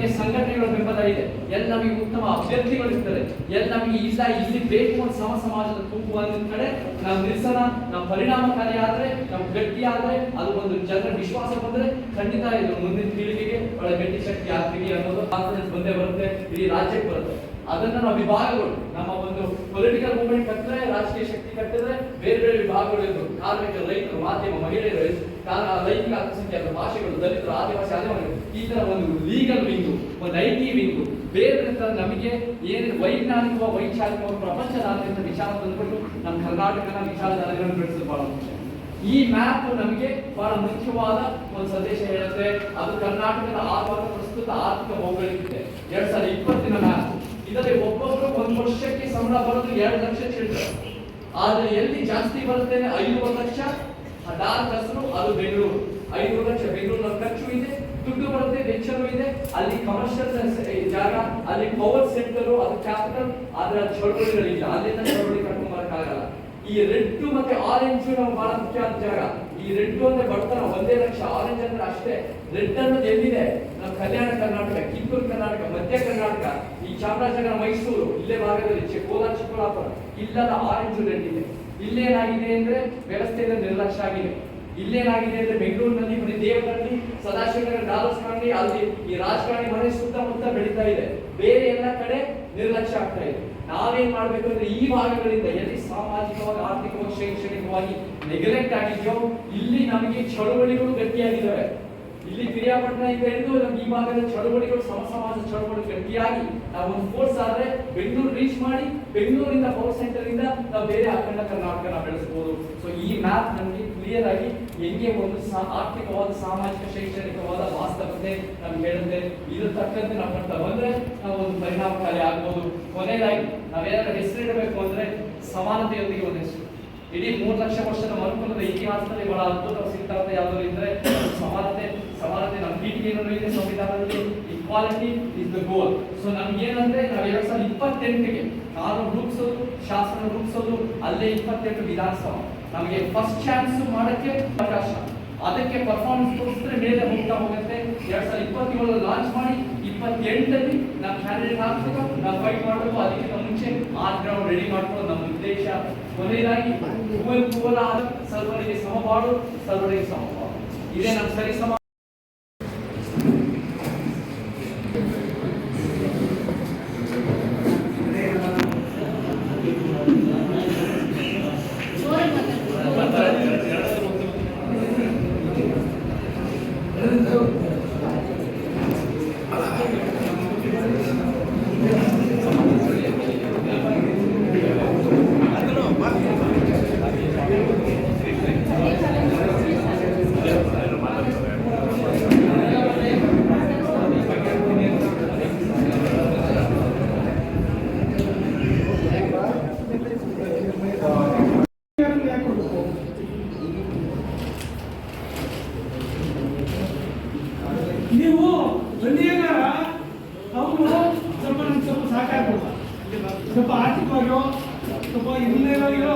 ನಮಗೆ ಸಂಘಟನೆಗಳ ಬೆಂಬಲ ಇದೆ ಎಲ್ಲಿ ನಮಗೆ ಉತ್ತಮ ಅಭ್ಯರ್ಥಿಗಳು ಇರ್ತಾರೆ ಎಲ್ಲಿ ನಮಗೆ ಇಲ್ಲ ಇಲ್ಲಿ ಬೇಕು ಅಂತ ಸಮ ಸಮಾಜದ ತೂಗು ಕಡೆ ನಾವು ನಿಲ್ಸೋಣ. ನಾವು ಪರಿಣಾಮಕಾರಿ ಆದರೆ ನಮ್ಮ ಗಟ್ಟಿ ಆದರೆ, ಅದು ಒಂದು ಜನರ ವಿಶ್ವಾಸ ಬಂದ್ರೆ ಖಂಡಿತ ಇದು ಮುಂದಿನ ಪೀಳಿಗೆಗೆ ಒಳ್ಳೆ ಗಟ್ಟಿ ಶಕ್ತಿ ಆಗ್ತೀವಿ ಅನ್ನೋದು ಕಾನ್ಫಿಡೆನ್ಸ್ ಬಂದೇ ಬರುತ್ತೆ, ಇಡೀ ರಾಜ್ಯಕ್ಕೆ ಬರುತ್ತೆ. ಅದನ್ನ ನಾವು ವಿಭಾಗಗಳು, ನಮ್ಮ ಒಂದು ಪೊಲಿಟಿಕಲ್ ಮೂವ್ಮೆಂಟ್ ಅಂದ್ರೆ ರಾಜಕೀಯ ಶಕ್ತಿ ಇದ್ದು ಕಾರ್ಮಿಕರು ರೈತರು, ಮಾಧ್ಯಮ ಮಹಿಳೆಯರು ಲೈಂಗಿಕ ಅಲ್ಪಸಂಖ್ಯಾತ ಭಾಷೆಗಳು, ದಲಿತರು, ಆದಿವಾಸಿ ಆದಿವಾಸಿ ಈ ತರ ಒಂದು ಲೀಗಲ್ ವಿಂಗು ಒಂದು ಐಟಿ ಟಿ ಬೇರೆ ಬೇರೆ ನಮಗೆ ಏನು ವೈಜ್ಞಾನಿಕ ವೈಚಾರಿಕ ಪ್ರಪಂಚದಾದ್ಯಂತ ವಿಚಾರ ತಂದ್ಬಿಟ್ಟು ನಮ್ಮ ಕರ್ನಾಟಕನ ವಿಚಾರಧಾರೆಗಳನ್ನು ಬೆಳೆಸಲು ಬಹಳ ಮುಖ್ಯ. ಈ ಮ್ಯಾಪ್ ನಮಗೆ ಬಹಳ ಮುಖ್ಯವಾದ ಒಂದು ಸಂದೇಶ ಹೇಳುತ್ತೆ. ಅದು ಕರ್ನಾಟಕದ ಆಗುವ ಪ್ರಸ್ತುತ ಆರ್ಥಿಕ ಭೌಗೋಳಿಕತೆ. ಎರಡ್ ಸಾವಿರದ ಇಪ್ಪತ್ತಿನ ಮ್ಯಾಪ್ ಇದರಲ್ಲಿ ಒಬ್ಬೊಬ್ಬರು ಒಂದು ವರ್ಷಕ್ಕೆ ಸಂಬಳ ಬರೋದು ಎರಡು ಲಕ್ಷ ಚಿಲ್ಡ್ರೆ ಆದ್ರೆ ಎಲ್ಲಿ ಜಾಸ್ತಿ ಬರುತ್ತೆ ಐದೂವರೆ ಲಕ್ಷ. ಹದಾರು ಹಸಿರು ಅದು ಬೆಂಗಳೂರು. ಐನೂರು ಲಕ್ಷ ಬೆಂಗಳೂರಿನ ಖರ್ಚು ಇದೆ, ದುಡ್ಡು ಬರುತ್ತೆ, ವೆಚ್ಚನೂ ಇದೆ. ಅಲ್ಲಿ ಕಮರ್ಷಿಯಲ್ ಜಾಗ, ಅಲ್ಲಿ ಪವರ್ ಸೆಂಟರ್ ಅದು ಕ್ಯಾಪಿಟಲ್ ಆದ್ರೆ ಅಲ್ಲಿ ಚಳವಳಿಗಳಿಲ್ಲ. ಅಲ್ಲಿಂದ ಚಳವಳಿ ಕರ್ಕೊಂಡ್ ಬರಕ್ಕಾಗಲ್ಲ. ಈ ರೆಡ್ ಮತ್ತೆ ಆರೆಂಜ್ ನಮ್ಗೆ ಬಹಳ ಮುಖ್ಯವಾದ ಜಾಗ. ಈ ರೆಡ್ ಅಂದ್ರೆ ಬಡತನ, ಒಂದೇ ಲಕ್ಷ ಆರೆಂಜ್ ಅಂದ್ರೆ ಅಷ್ಟೇ. ರೆಡ್ ಅನ್ನೋದು ಎಲ್ಲಿದೆ? ನಮ್ಮ ಕಲ್ಯಾಣ ಕರ್ನಾಟಕ, ಕಿತ್ತೂರು ಕರ್ನಾಟಕ, ಮಧ್ಯ ಕರ್ನಾಟಕ, ಈ ಚಾಮರಾಜನಗರ, ಮೈಸೂರು, ಇಲ್ಲೇ ಭಾಗದಲ್ಲಿ ಕೋಲಾರ, ಚಿಕ್ಕಬಳ್ಳಾಪುರ, ಇಲ್ಲದ ಆರೆಂಜ್ ರೆಡ್ ಇದೆ ಇಲ್ಲೇನಾಗಿದೆ ಅಂದ್ರೆ ವ್ಯವಸ್ಥೆಯಿಂದ ನಿರ್ಲಕ್ಷ್ಯ ಆಗಿದೆ. ಇಲ್ಲೇನಾಗಿದೆ ಅಂದ್ರೆ ಬೆಂಗಳೂರಿನಲ್ಲಿ ಮನೆ ದೇವರಲ್ಲಿ ಸದಾಶಿವನಗರ ಡಾಲರ್ಸ್ ಕಾಣಿ ಅಲ್ಲಿ ಈ ರಾಜಕಾರಣಿ ಮನೆ ಸುತ್ತಮುತ್ತ ಬೆಳೀತಾ ಇದೆ. ಬೇರೆ ಎಲ್ಲ ಕಡೆ ನಿರ್ಲಕ್ಷ್ಯ ಆಗ್ತಾ ಇದೆ. ನಾವೇನ್ ಮಾಡ್ಬೇಕು ಅಂದ್ರೆ ಈ ಭಾಗಗಳಿಂದ ಎಲ್ಲಿ ಸಾಮಾಜಿಕವಾಗಿ, ಆರ್ಥಿಕವಾಗಿ, ಶೈಕ್ಷಣಿಕವಾಗಿ ನೆಗ್ಲೆಕ್ಟ್ ಆಗಿದೆಯೋ, ಇಲ್ಲಿ ನಮಗೆ ಚಳುವಳಿಗಳು ಗಟ್ಟಿಯಾಗಿದ್ದಾವೆ. ಇಲ್ಲಿ ಕ್ರಿಯಾಪಟ್ಟಣ ಇಂದ ಹಿಡಿದು ನಮ್ಗೆ ಈ ಭಾಗದ ಚಳುವಳಿಗಳು, ಸಮ ಸಮಾಜ ಚಳುವಳಿ ಗಟ್ಟಿಯಾಗಿ ನಾವು ಒಂದು ಫೋರ್ಸ್ ಆದ್ರೆ ಬೆಂಗಳೂರು ರೀಚ್ ಮಾಡಿ, ಬೆಂಗಳೂರಿಂದ ಪವರ್ ಸೆಂಟರ್ ಇಂದ ನಾವು ಬೇರೆ ಅಖಂಡ ಕರ್ನಾಟಕನ ಬೆಳೆಸಬಹುದು ಸೊ ಈ ಮ್ಯಾಪ್ ನಮಗೆ ಕ್ಲಿಯರ್ ಆಗಿ ಹೆಂಗೆ ಒಂದು ಸಾ- ಆರ್ಥಿಕವಾದ, ಸಾಮಾಜಿಕ, ಶೈಕ್ಷಣಿಕವಾದ ವಾಸ್ತವತೆ ನಮ್ಗೆ ಹೇಳುತ್ತೆ. ಇದ್ರ ತಕ್ಕಂತೆ ನಾವು ಅಂತ ಬಂದ್ರೆ ನಾವು ಒಂದು ಪರಿಣಾಮಕಾರಿ ಆಗ್ಬೋದು. ಕೊನೆಯದಾಗಿ ನಾವೇನಾದ್ರೂ ಹೆಸರಿಡಬೇಕು ಅಂದ್ರೆ ಸಮಾನತೆಯೊಂದಿಗೆ ಒಂದು ಹೆಸರು. ಇಡೀ ಮೂರು ಲಕ್ಷ ವರ್ಷದ ಮನುಕುಲದ ಇತಿಹಾಸದಲ್ಲಿ ಬಹಳ ಅದ್ಭುತ ಸಿಗ್ತಾರತೆ ಯಾವ್ದು ಇದ್ರೆ ಸಮಾನತೆ ಸಮಾನತೆ ನಮ್ಮ ಪೀಠಿಗೆನೂ ಇದೆ ಸಂವಿಧಾನದಲ್ಲಿ? Equality is the goal so ನಮ್ಗೆ ಏನಂದ್ರೆ ನಾವು ಎರಡ್ ಸಾವಿರದ ಇಪ್ಪತ್ತೆಂಟಿಗೆ ಕಾನೂನು ರೂಪಿಸೋದು, ಶಾಸನ ರೂಪಿಸೋದು, ಅಲ್ಲೇ ಇಪ್ಪತ್ತೆಂಟು ವಿಧಾನಸಭಾ. ನಮಗೆ ಫಸ್ಟ್ ಚಾನ್ಸ್ ಮಾಡಕ್ಕೆ ಅವಕಾಶ. ಅದಕ್ಕೆ ಪರ್ಫಾರ್ಮೆನ್ಸ್ ತೋರಿಸಿದ್ರೆ ಮೇಲೆ ಹೋಗ್ತಾ ಹೋಗುತ್ತೆ. ಎರಡ್ ಸಾವಿರದ ಇಪ್ಪತ್ತೇಳು ಲಾಂಚ್ ಮಾಡಿ, ಇಪ್ಪತ್ತೆಂಟಲ್ಲಿ ನಾವು ಕ್ಯಾಂಡಿಡೇಟ್ ಹಾಕ್ಬೇಕು, ನಾವು ಫೈಟ್ ಮಾಡಬೇಕು ಅದಕ್ಕಿಂತ ಮುಂಚೆ ಆನ್ ಗ್ರೌಂಡ್ ರೆಡಿ ಮಾಡ್ಕೊಳ್ಳೋದು ನಮ್ಮ ಉದ್ದೇಶ. ಕೊನೆಯದಾಗಿ ಕುವೆಂಪು ಆದ ಸರ್ವರಿಗೆ ಸಮಪಾಡು ಸರ್ವರಿಗೆ ಸಮಪಾಡು ಇದೇ ನಮ್ಮ ಸರಿ ಸಮ Eu, ನೀವು ಬಂದಿಯಾಗ ಅವರು ಸ್ವಲ್ಪ ನಮ್ಗೆ ಸ್ವಲ್ಪ ಸಹಕಾರ ಕೊಡ್ತಾರೆ ಸ್ವಲ್ಪ ಆರ್ಥಿಕವಾಗಿಯೋ ಸ್ವಲ್ಪ ಇನ್ನೇನೋ ಇರೋ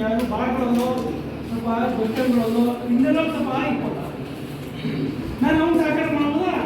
ಯಾರು ಬಾಳ್ಕೊಳ್ಳೋದು ಸ್ವಲ್ಪ ಗೊತ್ತುಗಳಲ್ಲೋ ಇನ್ನೇನೋ ಸ್ವಲ್ಪ ನಾನು ಅವ್ನು ಸಹಕಾರ ಮಾಡೋದ